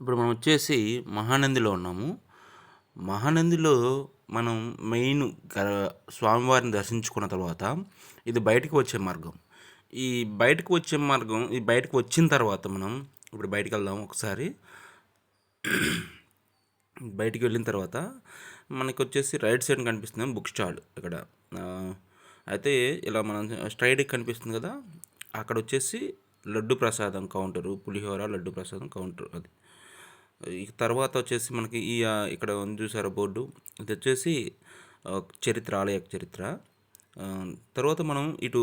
ఇప్పుడు మనం వచ్చేసి మహానందిలో ఉన్నాము. మహానందిలో మనం మెయిన్ గ- స్వామివారిని దర్శించుకున్న తర్వాత ఇది బయటకు వచ్చే మార్గం. ఈ బయటకు వచ్చే మార్గం ఈ బయటకు వచ్చిన తర్వాత మనం ఇప్పుడు బయటకు వెళ్దాం ఒకసారి. బయటికి వెళ్ళిన తర్వాత మనకి వచ్చేసి రైట్ సైడ్ కనిపిస్తుంది బుక్ స్టాల్ ఇక్కడ. అయితే ఇలా మనం స్ట్రైట్ కనిపిస్తుంది కదా అక్కడ వచ్చేసి లడ్డు ప్రసాదం కౌంటరు పులిహోర లడ్డు ప్రసాదం కౌంటర్ అది. తర్వాత వచ్చేసి మనకి ఈ ఇక్కడ ఉంది చూసారా బోర్డు. ఇది వచ్చేసి చరిత్ర ఆలయ చరిత్ర. తర్వాత మనం ఇటు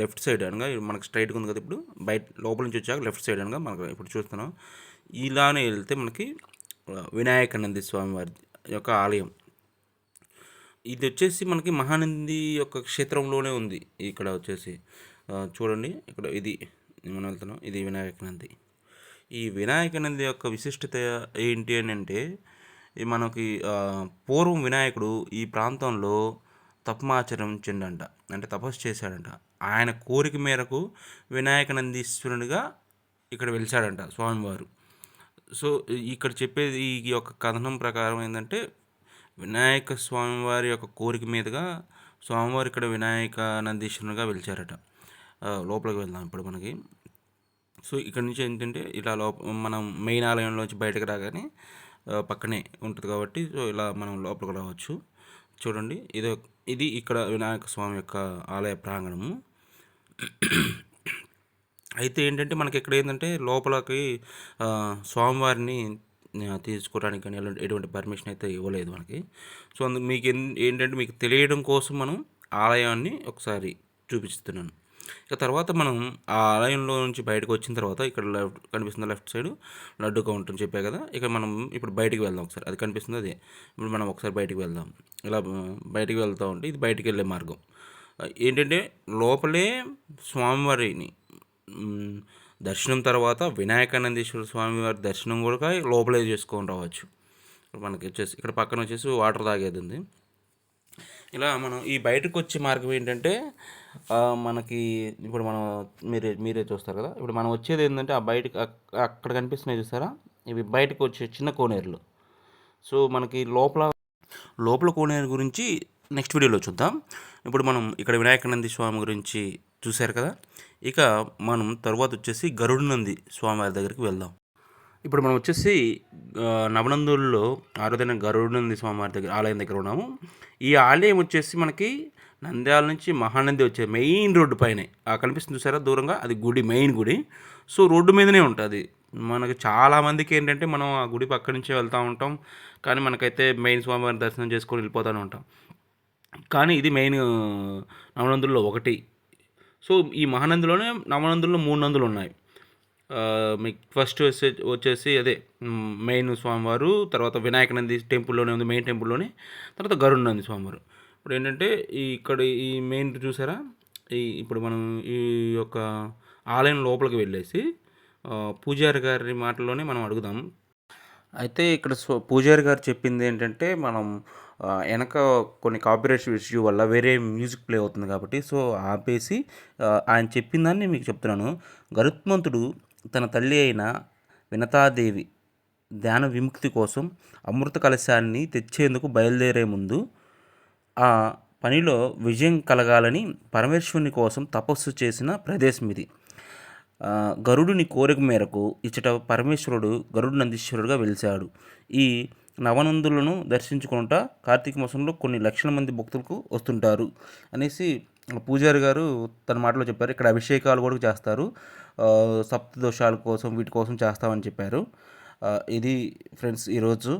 లెఫ్ట్ సైడ్ అనగా మనకి మనకు స్ట్రైట్గా ఉంది కదా ఇప్పుడు బయట లోపల నుంచి వచ్చాక లెఫ్ట్ సైడ్ అనగా మనకు ఇప్పుడు చూస్తున్నాం. ఇలానే వెళ్తే మనకి వినాయకనంది వినాయకానంది స్వామి వారి యొక్క ఆలయం. ఇది వచ్చేసి మనకి మహానంది యొక్క క్షేత్రంలోనే ఉంది. ఇక్కడ వచ్చేసి చూడండి ఇక్కడ ఇది మనం వెళ్తున్నాం. ఇది వినాయక నంది. ఈ వినాయక నంది యొక్క విశిష్టత ఏంటి అని అంటే మనకి పూర్వం వినాయకుడు ఈ ప్రాంతంలో తపమాచరించిండంట అంటే తపస్సు చేశాడంట. ఆయన కోరిక మేరకు వినాయక నందీశ్వరునిగా ఇక్కడ వెలిచాడంట స్వామివారు. సో ఇక్కడ చెప్పేది ఈ యొక్క కథనం ప్రకారం ఏంటంటే వినాయక స్వామివారి యొక్క కోరిక మీదుగా స్వామివారు ఇక్కడ వినాయక నందీశ్వరునిగా వెలిచారట. లోపలికి వెళ్దాం ఇప్పుడు మనకి. సో ఇక్కడ నుంచి ఏంటంటే ఇలా లోప మనం మెయిన్ ఆలయంలోంచి బయటకు రాగానే పక్కనే ఉంటుంది కాబట్టి సో ఇలా మనం లోపలికి రావచ్చు. చూడండి ఇది ఇది ఇక్కడ వినాయక స్వామి యొక్క ఆలయ ప్రాంగణము. అయితే ఏంటంటే మనకి ఇక్కడ ఏంటంటే లోపలకి స్వామివారిని తీసుకోవడానికి కానీ ఎలాంటి ఎటువంటి పర్మిషన్ అయితే ఇవ్వలేదు మనకి. సో అందుకు మీకు ఏం- ఏంటంటే మీకు తెలియడం కోసం మనం ఆలయాన్ని ఒకసారి చూపిస్తున్నాను. ఇక తర్వాత మనం ఆ ఆలయంలో నుంచి బయటకు వచ్చిన తర్వాత ఇక్కడ లెఫ్ట్ కనిపిస్తుంది లెఫ్ట్ సైడ్ లడ్డు కౌంటర్ అని చెప్పే కదా. ఇక్కడ మనం ఇప్పుడు బయటికి వెళ్దాం ఒకసారి. అది కనిపిస్తుంది అదే. ఇప్పుడు మనం ఒకసారి బయటికి వెళ్దాం. ఇలా బయటికి వెళ్తూ ఉంటే ఇది బయటికి వెళ్ళే మార్గం. ఏంటంటే లోపలే స్వామివారిని దర్శనం తర్వాత వినాయకానందేశ్వర స్వామి వారి దర్శనం కూడా లోపలే చేసుకొని రావచ్చు. ఇప్పుడు మనకి వచ్చేసి ఇక్కడ పక్కన వచ్చేసి వాటర్ తాగేది ఉంది. ఇలా మనం ఈ బయటకు వచ్చే మార్గం ఏంటంటే మనకి ఇప్పుడు మనం మీరే మీరే చూస్తారు కదా. ఇప్పుడు మనం వచ్చేది ఏంటంటే ఆ బయటకు అక్కడ కనిపిస్తున్నాయి చూసారా? ఇవి బయటకు వచ్చే చిన్న కోనేరులు. సో మనకి లోపల లోపల కోనేరు గురించి నెక్స్ట్ వీడియోలో చూద్దాం. ఇప్పుడు మనం ఇక్కడ వినాయకానంది స్వామి గురించి చూశారు కదా. ఇక మనం తర్వాత వచ్చేసి గరుడనంది స్వామి వారి దగ్గరికి వెళ్దాం. ఇప్పుడు మనం వచ్చేసి నవనందుల్లో ఆరాధన గరుడనంది స్వామివారి దగ్గర ఆలయం దగ్గర ఉన్నాము. ఈ ఆలయం వచ్చేసి మనకి నంద్యాల నుంచి మహానంది వచ్చే మెయిన్ రోడ్డు పైనే. ఆ కనిపిస్తుంది చూసారా? దూరంగా అది గుడి మెయిన్ గుడి. సో రోడ్డు మీదనే ఉంటుంది. మనకి చాలా మందికి ఏంటంటే మనం ఆ గుడి పక్క నుంచే వెళ్తూ ఉంటాం. కానీ మనకైతే మెయిన్ స్వామివారిని దర్శనం చేసుకొని వెళ్ళిపోతూనే ఉంటాం. కానీ ఇది మెయిన్ నవనందుల్లో ఒకటి. సో ఈ మహానందిలోనే నవనందుల్లో మూడు నందులు ఉన్నాయి. మీకు ఫస్ట్ వచ్చేసి అదే మెయిన్ స్వామివారు తర్వాత వినాయక నంది టెంపుల్లోనే ఉంది మెయిన్ టెంపుల్లోనే తర్వాత గరుడ నంది స్వామివారు. ఇప్పుడు ఏంటంటే ఈ ఇక్కడ ఈ మెయిన్ చూసారా? ఈ ఇప్పుడు మనం ఈ యొక్క ఆలయం లోపలికి వెళ్ళేసి పూజారి గారి మాటల్లోనే మనం అడుగుదాం. అయితే ఇక్కడ స్వ- పూజారి గారు చెప్పింది ఏంటంటే మనం వెనక కొన్ని కాపీరైట్ ఇష్యూ వల్ల వేరే మ్యూజిక్ ప్లే అవుతుంది కాబట్టి సో ఆపేసి ఆయన చెప్పిన దాన్ని మీకు చెప్తున్నాను. గరుత్మంతుడు తన తల్లి అయిన వినతాదేవి ధ్యాన విముక్తి కోసం అమృత కలశాన్ని తెచ్చేందుకు బయలుదేరే ముందు ఆ పనిలో విజయం కలగాలని పరమేశ్వరుని కోసం తపస్సు చేసిన ప్రదేశం ఇది. గరుడుని కోరిక మేరకు ఇచ్చట పరమేశ్వరుడు గరుడు నందీశ్వరుడుగా వెలిశాడు. ఈ నవనందులను దర్శించుకుంటా కార్తీక మాసంలో కొన్ని లక్షల మంది భక్తులకు వస్తుంటారు అనేసి పూజారి గారు తన మాటలో చెప్పారు. ఇక్కడ అభిషేకాలు కూడా చేస్తారు. సప్త దోషాల కోసం వీటి కోసం చేస్తామని చెప్పారు. ఇది ఫ్రెండ్స్ ఈరోజు.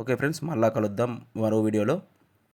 ఓకే ఫ్రెండ్స్ మళ్ళా కలుద్దాం మరో వీడియోలో.